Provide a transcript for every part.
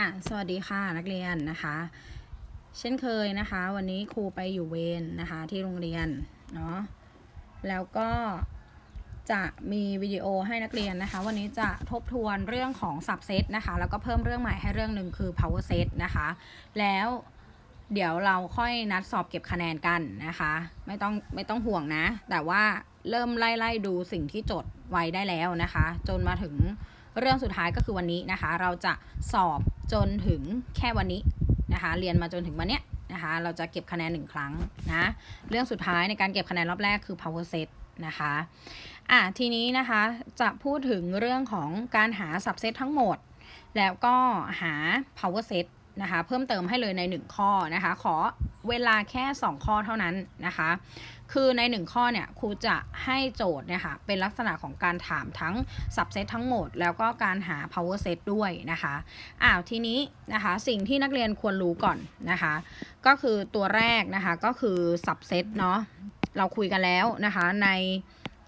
อะสวัสดีค่ะนักเรียนนะคะ เช่นเคยนะคะ วันนี้ครูไปอยู่เวรนะคะที่โรงเรียนเนาะแล้วก็จะมีวิดีโอให้นักเรียนนะคะ วันนี้จะทบทวนเรื่องของ subset นะคะ แล้วก็เพิ่มเรื่องใหม่ให้เรื่องหนึ่งคือ power set นะคะ แล้วเดี๋ยวเราค่อยนัดสอบเก็บคะแนนกันนะคะ ไม่ต้องไม่ต้องห่วงนะ แต่ว่าเริ่มไล่ไล่ดูสิ่งที่จดไว้ได้แล้วนะคะ จนมาถึง เรื่องสุดท้ายก็คือวันนี้นะคะ เราจะสอบจนถึงแค่วันนี้นะคะ เรียนมาจนถึงวันเนี้ยนะคะ เราจะเก็บคะแนนหนึ่งครั้งนะ เรื่องสุดท้ายในการเก็บคะแนนรอบแรกคือ power set นะคะ อะทีนี้นะคะจะพูดถึงเรื่องของการหา subset ทั้งหมด แล้วก็หา power set นะคะเพิ่มเติมให้เลยใน 1 ข้อนะคะ ขอเวลาแค่ 2 ข้อเท่านั้นนะคะ คือใน 1 ข้อเนี่ยครูจะให้โจทย์เนี่ยค่ะเป็นลักษณะของการถามทั้ง subset ทั้งหมด แล้วก็การหา power set ด้วยนะคะอ้าวทีนี้นะคะสิ่งที่นักเรียนควรรู้ก่อนนะคะ ก็คือตัวแรกนะคะก็คือ subset เนาะเราคุยกันแล้วนะคะใน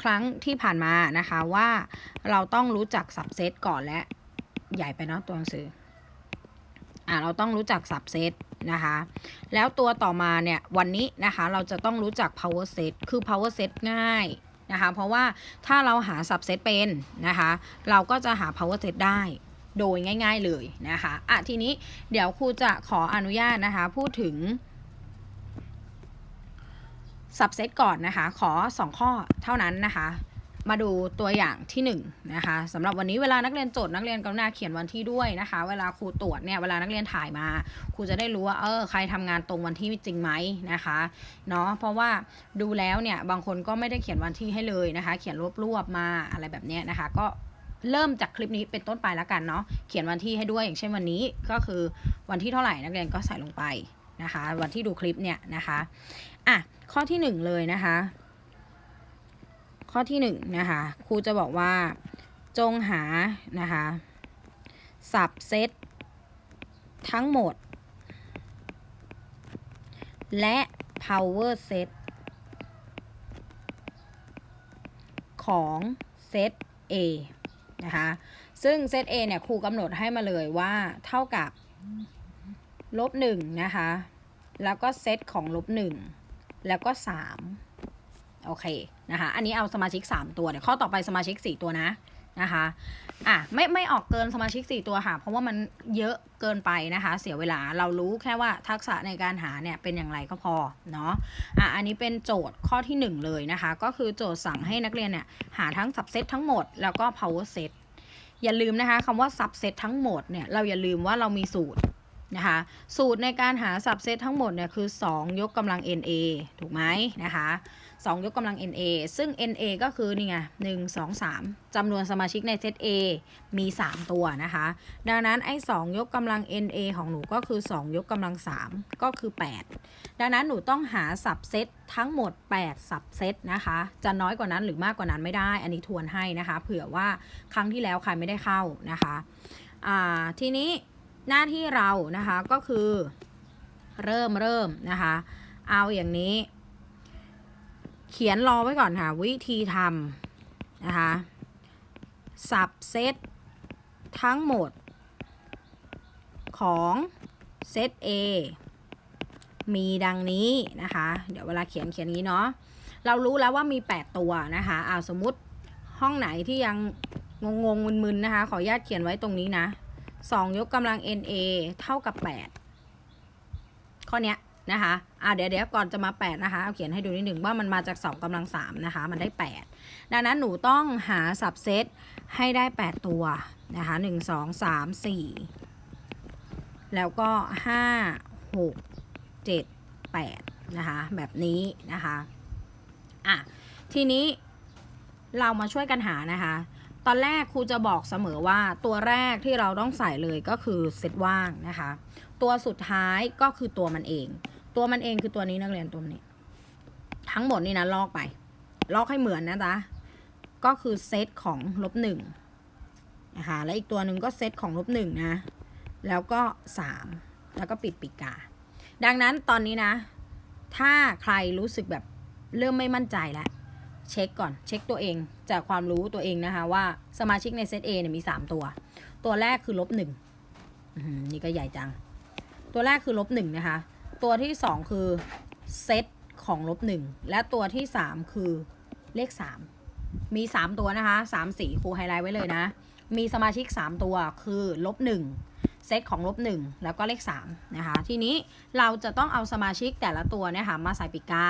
ครั้งที่ผ่านมานะคะว่าเราต้องรู้จัก subset ก่อนและใหญ่ไปเนาะตัวหนังสือ อ่าเราต้องรู้จัก subset นะคะ แล้วตัวต่อมาเนี่ยวันนี้นะคะเราจะต้องรู้จัก power set คือ power set ง่ายนะคะเพราะว่าถ้าเราหา subset เป็นนะคะเราก็จะหา power set ได้โดยง่าย ๆเลยนะคะอะทีนี้เดี๋ยวครูจะขออนุญาตนะคะพูดถึง subset ก่อนนะคะขอ 2 ข้อเท่านั้นนะคะ มาดูตัวอย่างที่1นงนะคะสำหรับวันนี้เวลานักเรียนโจทย์นักเรียนกรุณาเขียนวันที่ด้วยนะคะ เวลาครูตรวจเนี่ยเวลานักเรียนถ่ายมาครูจะได้รู้ว่าเออใครทำงานตรงวันที่จริงไหมนะคะเนาะเพราะว่าดูแล้วเนี่ยบางคนก็ไม่ได้เขียนวันที่ให้เลยนะคะ เขียนรวบๆมาอะไรแบบเนี้ยนะคะ ก็เริ่มจากคลิปนี้เป็นต้นไปแล้วกันเนาะเขียนวันที่ให้ด้วยอย่างเช่นวันนี้ก็คือวันที่เท่าไหร่นักเรียนก็ใส่ลงไปนะคะ วันที่ดูคลิปเนี่ยนะคะอะข้อที่หนึ่งเลยนะคะ ข้อที่หนึ่งนะคะครูจะบอกว่าจงหานะคะสับเซตทั้งหมด และ power set ของเซต A นะคะ ซึ่งเซต A เนี่ยครูกำหนดให้มาเลยว่าเท่ากับลบหนึ่งนะคะ แล้วก็เซตของลบหนึ่งแล้วก็สาม โอเคนะคะ อันนี้เอาสมาชิก 3 ตัวเดี๋ยวข้อต่อไปสมาชิก 4 ตัวนะนะคะอะไม่ไม่ออกเกินสมาชิก 4 ตัวค่ะ เพราะว่ามันเยอะเกินไปนะคะ เสียเวลาเรารู้แค่ว่าทักษะในการหาเนี่ยเป็นอย่างไรก็พอเนาะอะอันนี้เป็นโจทย์ข้อที่ 1 เลยนะคะ ก็คือโจทย์สั่งให้นักเรียนเนี่ยหาทั้ง subset ทั้งหมดแล้วก็ power set อย่าลืมนะคะคำว่า subset ทั้งหมดเนี่ยเราอย่าลืมว่าเรามีสูตรนะคะสูตรในการหา subset ทั้งหมดเนี่ยคือ 2 ยกกำลัง na ถูกไหมนะคะ 2 ยกกำลัง NA ซึ่ง NA ก็คือนี่ไง1 2 3จำนวนสมาชิกในเซต A มี 3 ตัวนะคะ ดังนั้นไอ้2ยกกำลัง NA ของหนูก็คือ 2 ยกกำลัง 3 ก็คือ 8 ดังนั้นหนูต้องหาสับเซตทั้งหมด 8 สับเซตนะคะ จะน้อยกว่านั้นหรือมากกว่านั้นไม่ได้ อันนี้ทวนให้นะคะ เผื่อว่าครั้งที่แล้วใครไม่ได้เข้านะคะทีนี้หน้าที่เรานะคะก็คือเริ่มเริ่มนะคะ เอาอย่างนี้ เขียนรอไว้ก่อนค่ะ วิธีทำนะคะสับเซตทั้งหมด ของเซต A มีดังนี้นะคะ เดี๋ยวเวลาเขียนเขียนนี้เนาะเรารู้แล้วว่ามี 8 ตัวนะคะเอาสมมติห้องไหนที่ยังงงๆมึนๆนะคะ ขออนุญาตเขียนไว้ตรงนี้นะ 2 ยกกำลัง NA เท่ากับ 8 ข้อเนี้ย นะคะอ่าเดี๋ยวเดี๋ยวก่อนจะมา 8 นะคะ เอาเขียนให้ดูนิดหนึ่งว่ามันมาจาก 2กำลัง 3 นะคะ มันได้ 8 ดังนั้นหนูต้องหาสับเซตให้ได้ 8 ตัวนะคะ 1 2 3 4 แล้วก็ 5 6 7 8 นะคะ แบบนี้นะคะอะทีนี้เรามาช่วยกันหานะคะ ตอนแรกครูจะบอกเสมอว่าตัวแรกที่เราต้องใส่เลยก็คือเซตว่างนะคะ ตัวสุดท้ายก็คือตัวมันเอง ตัวมันเองคือตัวนี้นักเรียนตัวนี้ ทั้งหมดนี่นะลอกไป ลอกให้เหมือนนะจ๊ะ ก็คือเซตของลบหนึ่งนะคะแล้วอีกตัวหนึ่งก็เซตของลบหนึ่งนะ แล้วก็สามแล้วก็ปิดปีกกา ดังนั้นตอนนี้นะ ถ้าใครรู้สึกแบบเริ่มไม่มั่นใจแล้วเช็คก่อนเช็คตัวเองจากความรู้ตัวเองนะคะ ว่าสมาชิกในเซต A เนี่ยมี 3 ตัว ตัวแรกคือลบหนึ่งนี่ก็ใหญ่จัง ตัวแรกคือลบหนึ่งนะคะ ตัวที่สองคือเซตของลบหนึ่งและตัวที่สามคือเลขสามมีสามตัวนะคะสามสีครูไฮไลท์ไว้เลยนะ มีสมาชิกสามตัวคือลบหนึ่งเซตของลบหนึ่งแล้วก็เลขสามนะคะ ทีนี้เราจะต้องเอาสมาชิกแต่ละตัวเนี่ยค่ะมาใส่ปีกา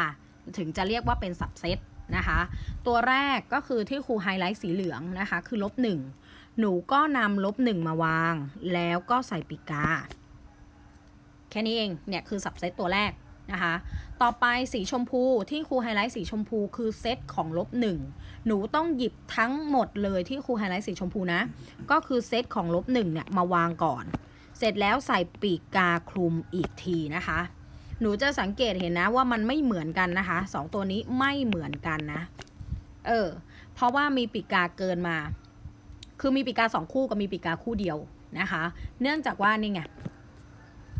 ถึงจะเรียกว่าเป็นสับเซตนะคะ ตัวแรกก็คือที่ครูไฮไลท์สีเหลืองนะคะ คือลบหนึ่งหนูก็นำลบหนึ่งมาวาง แล้วก็ใส่ปีกา ค่นี้เองเนี่ยคือสับเซตตัวแรกนะคะ ต่อไปสีชมพูที่ครูไฮไลท์สีชมพูคือเซตของลบหนึ่งหนูต้องหยิบทั้งหมดเลยที่ครูไฮไลท์สีชมพูนะ ก็คือเซตของลบหนึ่งเนี่ยมาวางก่อน เสร็จแล้วใส่ปีกกาคลุมอีกทีนะคะ หนูจะสังเกตเห็นนะว่ามันไม่เหมือนกันนะคะสองตัวนี้ไม่เหมือนกันนะ เออ เพราะว่ามีปีกกาเกินมา คือมีปีกกาสองคู่กับมีปีกกาคู่เดียวนะคะ เนื่องจากว่านี่ไง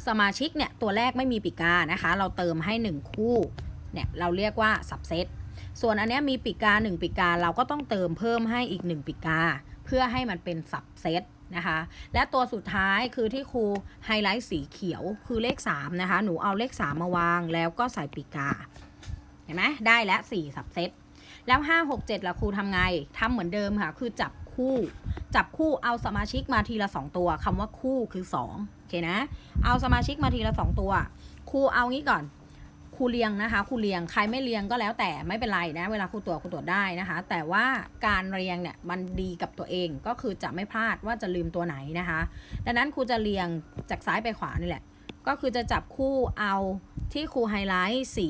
สมาชิกเนี่ยตัวแรกไม่มีปีกานะคะ เราเติมให้ 1 คู่เนี่ยเราเรียกว่าสับเซตส่วนอันนี้มีปีกา 1ปีกาเราก็ต้องเติมเพิ่มให้อีก 1ปีกา เพื่อให้มันเป็นสับเซตนะคะ และตัวสุดท้ายคือที่ครูไฮไลท์สีเขียวคือเลข 3 นะคะ หนูเอาเลข 3 มาวางแล้วก็ใส่ปีกา เห็นไหมได้แล้ว4สับเซตแล้ว 5 6 7ละครูทำไงทำเหมือนเดิมค่ะ คือจับ คู่ จับคู่เอาสมาชิกมาทีละ2ตัวคำว่าคู่คือ2โอเคนะ เอาสมาชิกมาทีละ2ตัวครูเอางี้ก่อนครูเรียงนะคะครูเรียงใครไม่เรียงก็แล้วแต่ไม่เป็นไรนะเวลาครูตรวจครูตรวจได้นะคะ แต่ว่าการเรียงเนี่ยมันดีกับตัวเองก็คือจะไม่พลาดว่าจะลืมตัวไหนนะคะ ดังนั้นครูจะเรียงจากซ้ายไปขวานี่แหละ ก็คือจะจับคู่เอาที่ครูไฮไลท์สี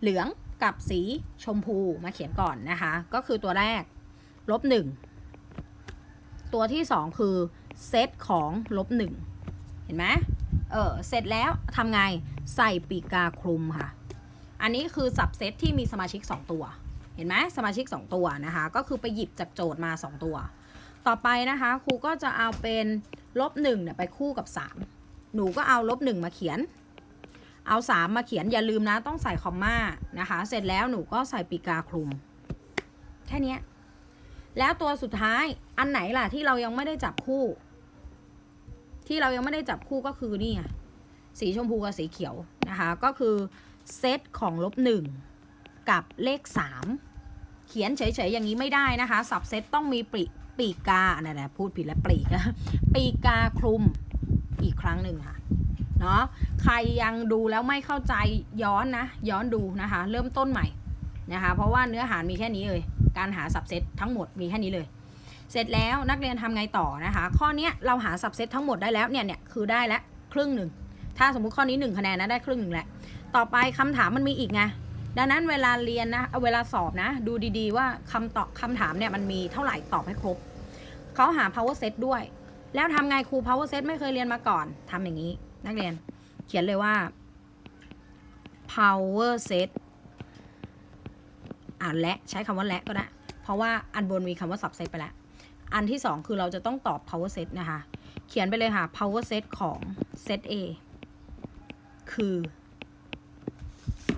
เหลืองกับสีชมพูมาเขียนก่อนนะคะ ก็คือตัวแรก ลบหนึ่งตัวที่สองคือเซตของลบหนึ่งเห็นไหมเออเสร็จแล้วทำไงใส่ปีกาคลุมค่ะ อันนี้คือสับเซตที่มีสมาชิก 2 ตัว เห็นไหมสมาชิก 2 ตัวนะคะ ก็คือไปหยิบจากโจทย์มา 2 ตัว ต่อไปนะคะครูก็จะเอาเป็นลบหนึ่งเนี่ยไปคู่กับ 3 หนูก็เอาลบหนึ่งมาเขียน เอา 3 มาเขียนอย่าลืมนะต้องใส่คอมมานะคะ เสร็จแล้วหนูก็ใส่ปีกาคลุม แค่นี้ แล้วตัวสุดท้ายอันไหนล่ะที่เรายังไม่ได้จับคู่ ที่เรายังไม่ได้จับคู่ก็คือนี่ไงสีชมพูกับสีเขียวนะคะ ก็คือเซตของลบหนึ่งกับเลขสามเขียนเฉยๆอย่างนี้ไม่ได้นะคะสับเซตต้องมีปีปีกาอันนั้นะพูดผิดแล้วปีกปีกาคลุมอีกครั้งหนึ่งค่ะเนาะใครยังดูแล้วไม่เข้าใจย้อนนะ ย้อนดูนะคะ เริ่มต้นใหม่นะคะ เพราะว่าเนื้อหามีแค่นี้เลย การหาสับเซตทั้งหมดมีแค่นี้เลย เสร็จแล้วนักเรียนทำไงต่อนะคะ ข้อนี้เราหาสับเซตทั้งหมดได้แล้วเนี่ยเนี่ยคือได้แล้วครึ่งหนึ่งถ้าสมมุติข้อนี้ 1 คะแนนนะได้ครึ่งหนึ่งแหละ ต่อไปคำถามมันมีอีกไงดังนั้นเวลาเรียนนะเเวลาสอบนะ ดูดีๆว่าคำตอบคำถามเนี่ยมันมีเท่าไหร่ตอบให้ครบเขาหา power set ด้วย แล้วทำไงครู power set ไม่เคยเรียนมาก่อนทำอย่างนี้ นักเรียน เขียนเลยว่า power set อ่าและใช้คำว่าและก็ได้ เพราะว่าอันบนมีคำว่า subset ไปแล้ว อันที่สองคือเราจะต้องตอบ power set นะคะ เขียนไปเลยค่ะ power set ของ set A คือ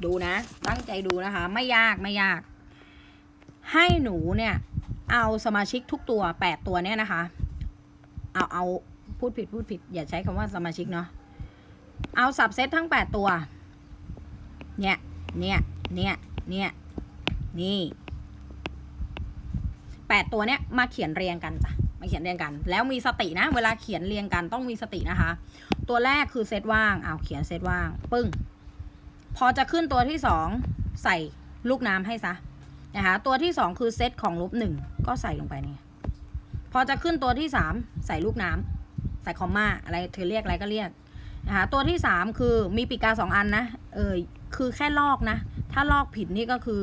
ดูนะ ตั้งใจดูนะคะ ไม่ยากไม่ยาก ให้หนูเนี่ย เอาสมาชิกทุกตัว 8 ตัวเนี่ยนะคะ เอาเอาพูดผิดพูดผิด อย่าใช้คำว่าสมาชิกเนาะเอาสับเซตทั้ง 8 ตัว เนี่ย เนี่ย เนี่ย เนี่ย นี่แปดตัวเนี้ยมาเขียนเรียงกันจ้ะมาเขียนเรียงกัน แล้วมีสตินะ เวลาเขียนเรียงกันต้องมีสตินะคะ ตัวแรกคือเซตว่างเอาเขียนเซตว่าง ปึ้ง พอจะขึ้นตัวที่สองใส่ลูกน้ำให้ซะนะคะตัวที่สองคือเซตของลบหนึ่งก็ใส่ลงไปนี่พอจะขึ้นตัวที่สามใส่ลูกน้ำใส่คอมมาอะไรเธอเรียกอะไรก็เรียกนะคะตัวที่สามคือมีปีกกาสองอันนะเออคือแค่ลอกนะ ถ้าลอกผิดนี่ก็คือ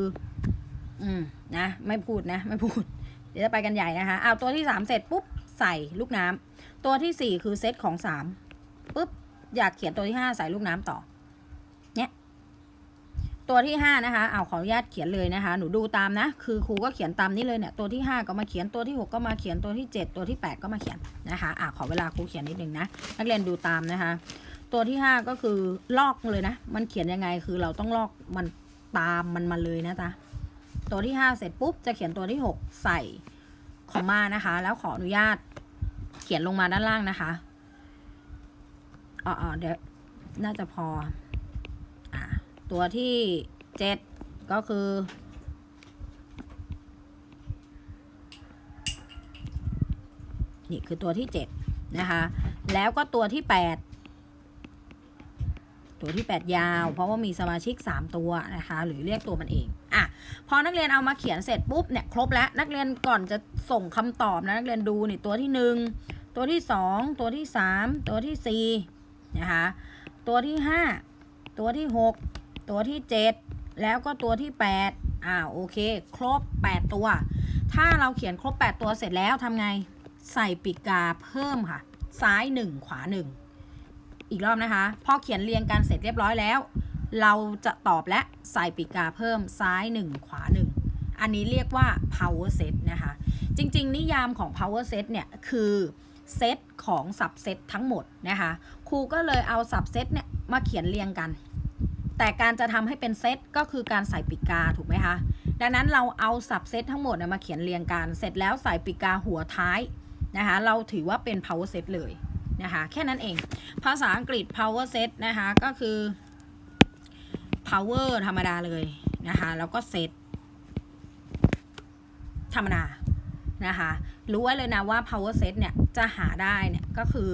อืมนะ ไม่พูดนะ ไม่พูด เดี๋ยวจะไปกันใหญ่นะคะเอาตัวที่สามเสร็จปุ๊บใส่ลูกน้ำตัวที่สี่คือเซตของสามปุ๊บอยากเขียนตัวที่ห้าใส่ลูกน้ำต่อ เนี่ย ตัวที่ห้านะคะเอาขออนุญาตเขียนเลยนะคะ หนูดูตามนะ คือครูก็เขียนตามนี้เลยเนี่ย ตัวที่ห้าก็มาเขียน ตัวที่หกก็มาเขียน ตัวที่เจ็ดตัวที่แปดก็มาเขียนนะคะอะขอเวลาครูเขียนนิดนึงนะ นักเรียนดูตามนะคะ ตัวที่ห้าก็คือลอกเลยนะ มันเขียนยังไง คือเราต้องลอกมันตามมันมาเลยนะจ๊ะ ตัวที่ 5 เสร็จปุ๊บจะเขียนตัวที่ 6 ใส่คอมมานะคะ แล้วขออนุญาตเขียนลงมาด้านล่างนะคะอ๋อเดี๋ยวน่าจะพออะตัวที่เจ็ดก็คือ นี่คือตัวที่เจ็ดนะคะ แล้วก็ตัวที่แปดตัวที่8ยาว เพราะว่ามีสมาชิก3ตัวนะคะ หรือเรียกตัวมันเอง พอนักเรียนเอามาเขียนเสร็จปุ๊บเนี่ยครบแล้วนักเรียนก่อนจะส่งคำตอบนะนักเรียนดูนี่ตัวที่ 1 ตัวที่ 2 ตัวที่ 3 ตัวที่4นะคะตัวที่ 5 ตัวที่ 6 ตัวที่ 7 แล้วก็ตัวที่ 8อ่าโอเค ครบ 8 ตัว ถ้าเราเขียนครบ 8 ตัวเสร็จแล้วทำไงใส่ปีกกาเพิ่มค่ะ ซ้าย 1 ขวา 1 อีกรอบนะคะ พอเขียนเรียงกันเสร็จเรียบร้อยแล้ว เราจะตอบและใส่ปีกกาเพิ่มซ้าย 1 ขวา 1 อันนี้เรียกว่า power set นะคะ จริง ๆ นิยามของ power set เนี่ย คือเซตของสับเซตทั้งหมดนะคะ ครูก็เลยเอาสับเซตเนี่ยมาเขียนเรียงกัน แต่การจะทำให้เป็นเซตก็คือการใส่ปีกกาถูกไหมคะ ดังนั้นเราเอาสับเซตทั้งหมดเนี่ยมาเขียนเรียงกัน เสร็จแล้วใส่ปีกกาหัวท้ายนะคะ เราถือว่าเป็น power set เลยนะคะ แค่นั้นเอง ภาษาอังกฤษ power set นะคะ ก็คือ power ธรรมดาเลยนะคะ แล้วก็ set ธรรมดานะคะ รู้ไว้เลยนะว่า power set เนี่ย จะหาได้เนี่ยก็คือ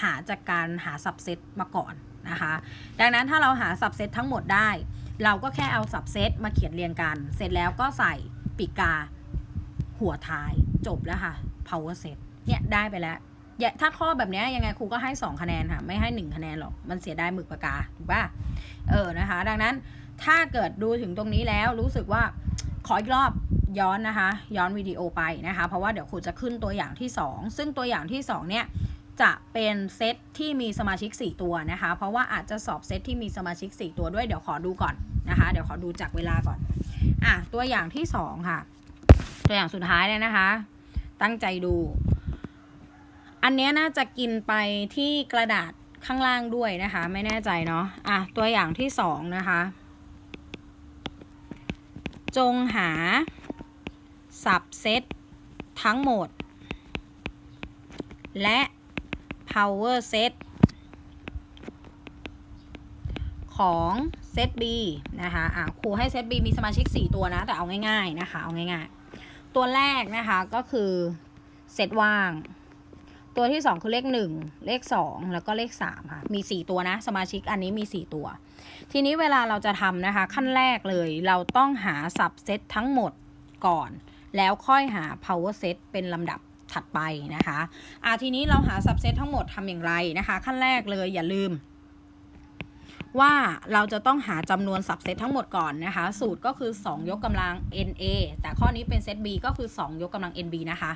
หาจากการหา subset มาก่อนนะคะ ดังนั้นถ้าเราหา subset ทั้งหมดได้ เราก็แค่เอา subset มาเขียนเรียงกัน เสร็จแล้วก็ใส่ปีกกาหัวท้ายจบแล้วค่ะ power set เนี่ยได้ไปแล้ว ถ้าข้อแบบนี้ยยังไงครูก็ให้ 2 คะแนนค่ะ ไม่ให้ 1 คะแนนหรอก มันเสียดายหมึกปากกาถูกป่ะเออนะคะ ดังนั้นถ้าเกิดดูถึงตรงนี้แล้วรู้สึกว่าขออีกรอบย้อนนะคะ ย้อนวิดีโอไปนะคะ เพราะว่าเดี๋ยวครูจะขึ้นตัวอย่างที่ 2 ซึ่งตัวอย่างที่ 2 เนี่ยจะเป็นเซตที่มีสมาชิก 4 ตัวนะคะ เพราะว่าอาจจะสอบเซตที่มีสมาชิก 4 ตัวด้วยเดี๋ยวขอดูก่อนนะคะ เดี๋ยวขอดูจากเวลาก่อนอะตัวอย่างที่ 2 ค่ะ ตัวอย่างสุดท้ายเลยนะคะ ตั้งใจดู อันนี้น่าจะกินไปที่กระดาษข้างล่างด้วยนะคะ ไม่แน่ใจเนาะอะตัวอย่างที่สองนะคะ จงหาสับเซตทั้งหมด และ power set ของเซต B นะคะอะครูให้เซต B มีสมาชิก 4 ตัวนะ แต่เอาง่ายๆนะคะ เอาง่ายๆ ตัวแรกนะคะก็คือเซตว่าง ตัวที่ 2 คือเลข 1 เลข 2 แล้วก็เลข3ค่ะมี 4 ตัวนะ สมาชิกอันนี้มี 4 ตัว ทีนี้เวลาเราจะทำนะคะ ขั้นแรกเลยเราต้องหาสับเซตทั้งหมดก่อน แล้วค่อยหา power set เป็นลำดับถัดไปนะคะอะทีนี้เราหาสับเซตทั้งหมดทำอย่างไรนะคะ ขั้นแรกเลยอย่าลืม ว่าเราจะต้องหาจำนวนสับเซตทั้งหมดก่อนนะคะ สูตรก็คือ 2 ยกกำลัง NA แต่ข้อนี้เป็นเซต B ก็คือ 2 ยกกำลัง NB นะคะ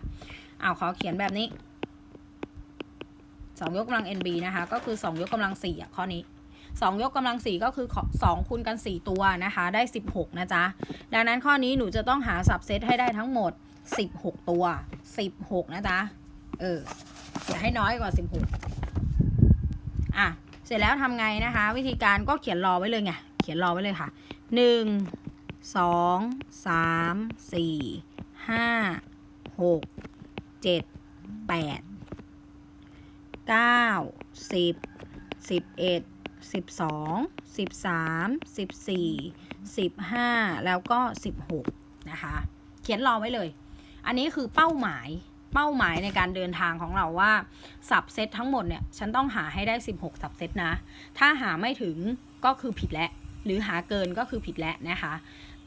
เอาขอเขียนแบบนี้ 2ยกกำลัง NB นะคะ ก็คือ 2 ยกกำลัง4อะข้อนี้ 2 ยกกำลัง 4 ก็คือ 2 คูณกัน 4 ตัวนะคะ ได้ 16 นะจ๊ะ ดังนั้นข้อนี้หนูจะต้องหาสับเซตให้ได้ทั้งหมด 16 ตัว 16 นะจ๊ะ เอออย่าให้น้อยกว่า 16 อะ เสร็จแล้วทำไงนะคะ วิธีการก็เขียนรอไว้เลยไง เขียนรอไว้เลยค่ะ 1 2 3 4 5 6 7 8 เก้าสิบสิบเอ็ดสิบสองสิบสามสิบสี่สิบห้าแล้วก็สิบหกนะคะ เขียนรอไว้เลย อันนี้คือเป้าหมายเป้าหมายในการเดินทางของเราว่าสับเซตทั้งหมดเนี่ย ฉันต้องหาให้ได้ 16สับเซตนะ ถ้าหาไม่ถึงก็คือผิดแล้วหรือหาเกินก็คือผิดแล้วนะคะ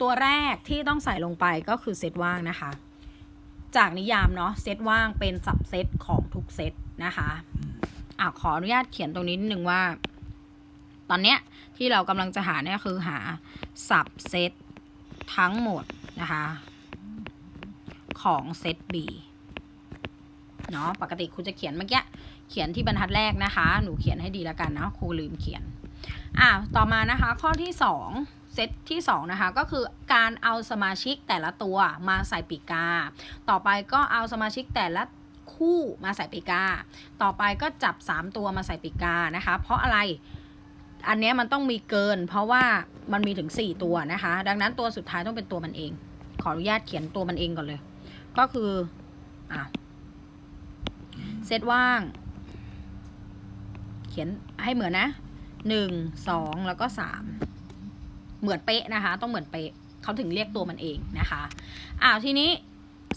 ตัวแรกที่ต้องใส่ลงไปก็คือเซตว่างนะคะ จากนิยามเนาะเซตว่างเป็นสับเซตของทุกเซตนะคะ อะขออนุญาตเขียนตรงนี้นิดนึงว่า ตอนเนี้ยที่เรากำลังจะหาเนี่ยคือหาสับเซตทั้งหมดนะคะ ของเซต B เนาะปกติครูจะเขียนเมื่อกี้เขียนที่บรรทัดแรกนะคะ หนูเขียนให้ดีแล้วกันนะครูลืมเขียน อะต่อมานะคะ ข้อที่สองเซตที่สองนะคะก็คือการเอาสมาชิกแต่ละตัวมาใส่ปีกา ต่อไปก็เอาสมาชิกแต่ละ คู่มาใส่ปีกา ต่อไปก็จับ 3 ตัวมาใส่ปีกานะคะ เพราะอะไรอันเนี้ยมันต้องมีเกิน เพราะว่ามันมีถึง 4 ตัวนะคะ ดังนั้นตัวสุดท้ายต้องเป็นตัวมันเอง ขออนุญาตเขียนตัวมันเองก่อนเลย ก็คืออะเซตว่าง เขียนให้เหมือนนะหนึ่งสองแล้วก็สามเหมือนเป๊ะนะคะ ต้องเหมือนเป๊ะเขาถึงเรียกตัวมันเองนะคะอ้าวทีนี้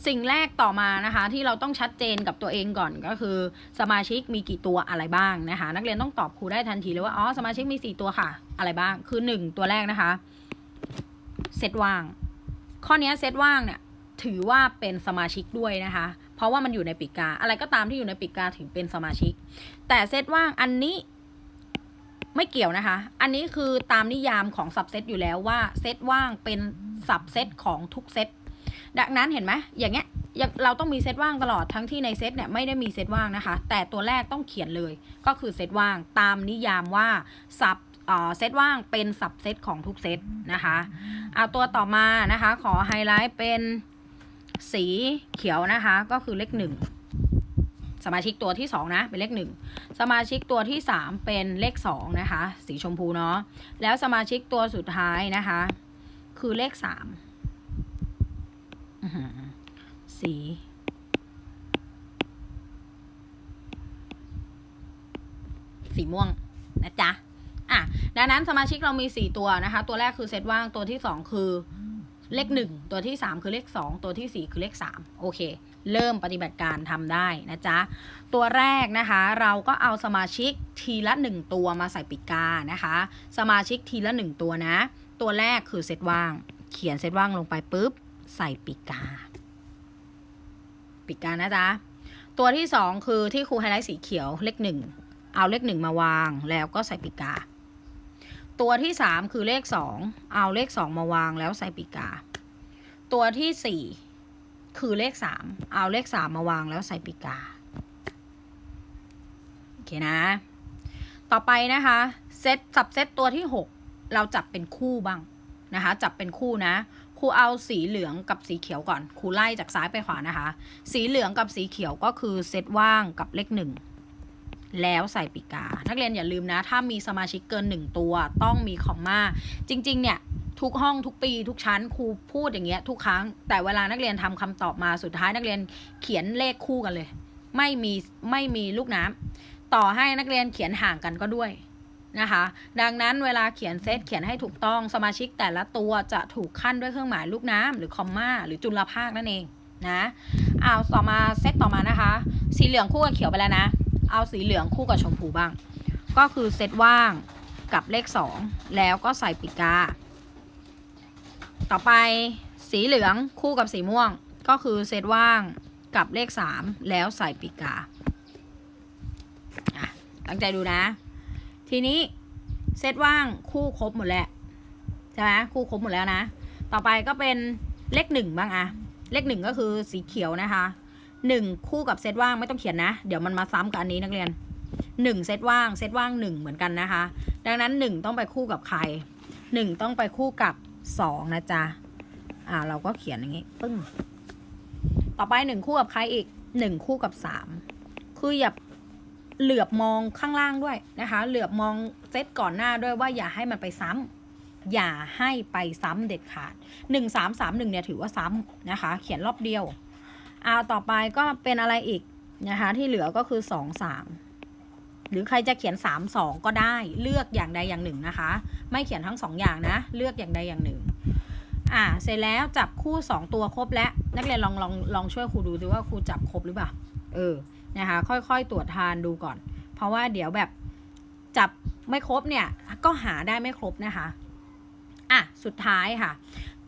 สิ่งแรกต่อมานะคะที่เราต้องชัดเจนกับตัวเองก่อนก็คือ สมาชิกมีกี่ตัวอะไรบ้างนะคะ นักเรียนต้องตอบครูได้ทันทีเลยว่าอ๋อสมาชิกมีสี่ตัวค่ะ อะไรบ้างคือหนึ่งตัวแรกนะคะเซตว่าง ข้อนี้เซตว่างเนี่ยถือว่าเป็นสมาชิกด้วยนะคะ เพราะว่ามันอยู่ในปีกา อะไรก็ตามที่อยู่ในปีกกาถือเป็นสมาชิก แต่เซตว่างอันนี้ไม่เกี่ยวนะคะ อันนี้คือตามนิยามของสับเซตอยู่แล้วว่าเซตว่างเป็นสับเซตของทุกเซต ดังนั้นเห็นไหมอย่างเงี้ยเราต้องมีเซตว่างตลอดทั้งที่ในเซตเนี่ยไม่ได้มีเซตว่างนะคะ แต่ตัวแรกต้องเขียนเลยก็คือเซตว่างตามนิยามว่าสับเซตว่างเป็นสับเซตของทุกเซตนะคะเอาตัวต่อมานะคะ ขอไฮไลท์เป็นสีเขียวนะคะ ก็คือเลขหนึ่งสมาชิกตัวที่สองนะ เป็นเลขหนึ่งสมาชิกตัวที่สามเป็นเลขสองนะคะ สีชมพูเนาะแล้วสมาชิกตัวสุดท้ายนะคะ คือเลขสาม สี สีม่วง นะจ๊ะ อะ ดังนั้นสมาชิกเรามี4ตัวนะคะ ตัวแรกคือเซตว่าง ตัวที่2คือเลข1ตัวที่3คือเลข2ตัวที่สี่คือเลข3โอเค เริ่มปฏิบัติการทำได้นะจ๊ะ ตัวแรกนะคะ เราก็เอาสมาชิกทีละ1ตัวมาใส่ปิดกานะคะ สมาชิกทีละ1ตัวนะ ตัวแรกคือเซตว่าง เขียนเซตว่างลงไปปุ๊บ ใส่ปิดกาปิดกานะจ๊ะ ตัวที่2คือที่ครูไฮไลท์สีเขียวเลข1เอาเลข1มาวางแล้วก็ใส่ปิดกา ตัวที่สามคือเลขสองเอาเลขสองมาวางแล้วใส่ปีกา ตัวที่สี่คือเลขสามเอาเลขสามมาวางแล้วใส่ปีกา โอเคนะ ต่อไปนะคะเซตจับเซตตัวที่หกเราจับเป็นคู่บ้างนะคะ จับเป็นคู่นะ รูเอาสีเหลืองกับสีเขียวก่อนครูไล่จากซ้ายไปขวานะคะ สีเหลืองกับสีเขียวก็คือเซตว่างกับเลขหนึ่งแล้วใส่ปีกา นักเรียนอย่าลืมนะ ถ้ามีสมาชิกเกิน 1 ตัว ต้องมีคอมมา จริง ๆ เนี่ย ทุกห้องทุกปี ทุกชั้นครูพูดอย่างเงี้ยทุกครั้ง แต่เวลานักเรียนทำคำตอบมาสุดท้ายนักเรียนเขียนเลขคู่กันเลย ไม่มีไม่มีลูกน้ำต่อให้นักเรียนเขียนห่างกันก็ด้วย นะคะ ดังนั้นเวลาเขียนเซตเขียนให้ถูกต้องสมาชิกแต่ละตัวจะถูกขั้นด้วยเครื่องหมายลูกน้ำหรือคอมมาหรือจุลภาคนั่นเองนะเอาต่อมาเซตต่อมานะคะ สีเหลืองคู่กับเขียวไปแล้วนะ เอาสีเหลืองคู่กับชมพูบ้าง ก็คือเซตว่างกับเลข 2 แล้วก็ใส่ปิกา ต่อไปสีเหลืองคู่กับสีม่วง ก็คือเซตว่างกับเลข 3 แล้วใส่ปิกาตั้งใจดูนะ ทีนี้เซตว่างคู่ครบหมดแล้วใช่ไหมคู่ครบหมดแล้วนะ ต่อไปก็เป็นเลขหนึ่งบ้างอะเลขหนึ่งก็คือสีเขียวนะคะหนึ่งคู่กับเซตว่างไม่ต้องเขียนนะ เดี๋ยวมันมาซ้ำกับอันนี้นักเรียนหนึ่งเซตว่างเซตว่างหนึ่งเหมือนกันนะคะ ดังนั้นหนึ่งต้องไปคู่กับใครหนึ่งต้องไปคู่กับสองนะจ๊ะอ่าเราก็เขียนอย่างงี้ปึ้งต่อไปหนึ่งคู่กับใครอีกหนึ่งคู่กับสามคืออย่า เหลือบมองข้างล่างด้วยนะคะ เหลือบมองเซตก่อนหน้าด้วยว่าอย่าให้มันไปซ้ำอย่าให้ไปซ้ำเด็ดขาดหนึ่งสามสามหนึ่งเนี่ยถือว่าซ้ำนะคะ เขียนรอบเดียวเอาต่อไปก็เป็นอะไรอีกนะคะ ที่เหลือก็คือสองสามหรือใครจะเขียนสามสองก็ได้เลือกอย่างใดอย่างหนึ่งนะคะ ไม่เขียนทั้งสองอย่างนะ เลือกอย่างใดอย่างหนึ่งอ่าเสร็จแล้วจับคู่สองตัวครบแล้ว นักเรียนลองลองลองช่วยครูดูสิว่าครูจับครบหรือเปล่าเออ นะคะ ค่อยๆตรวจทานดูก่อน เพราะว่าเดี๋ยวแบบจับไม่ครบเนี่ยก็หาได้ไม่ครบนะคะ อะ สุดท้ายค่ะ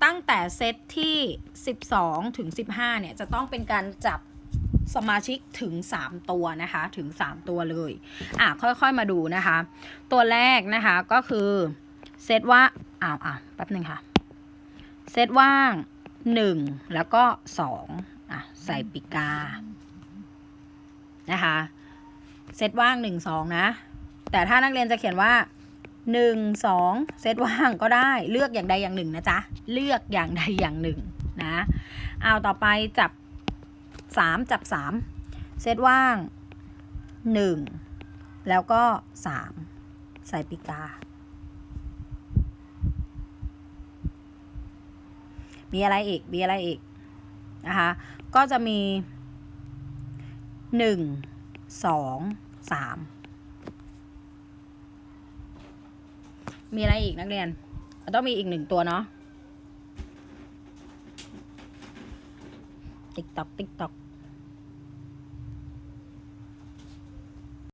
ตั้งแต่เซตที่ 12 ถึง 15 เนี่ย จะต้องเป็นการจับสมาชิกถึง 3 ตัวนะคะ ถึง 3 ตัวเลย อะ ค่อยๆมาดูนะคะ ตัวแรกนะคะก็คือเซตว่าอ้าวอะแป๊บหนึ่งค่ะ เซตว่าง 1 แล้วก็ 2 อะ ใส่ปิกา นะคะเซตว่าง1 2นะ แต่ถ้านักเรียนจะเขียนว่าหนึ่งสองเซตว่างก็ได้เลือกอย่างใดอย่างหนึ่งนะจ๊ะ เลือกอย่างใดอย่างหนึ่งนะเอาต่อไปจับสามจับสามเซตว่างหนึ่งแล้วก็สามใส่ปิกา มีอะไรอีก มีอะไรอีกนะคะ ก็จะมี หนึ่งสองสามมีอะไรอีกนักเรียนต้องมีอีกหนึ่งตัวเนาะติ๊กตอกติ๊กตอก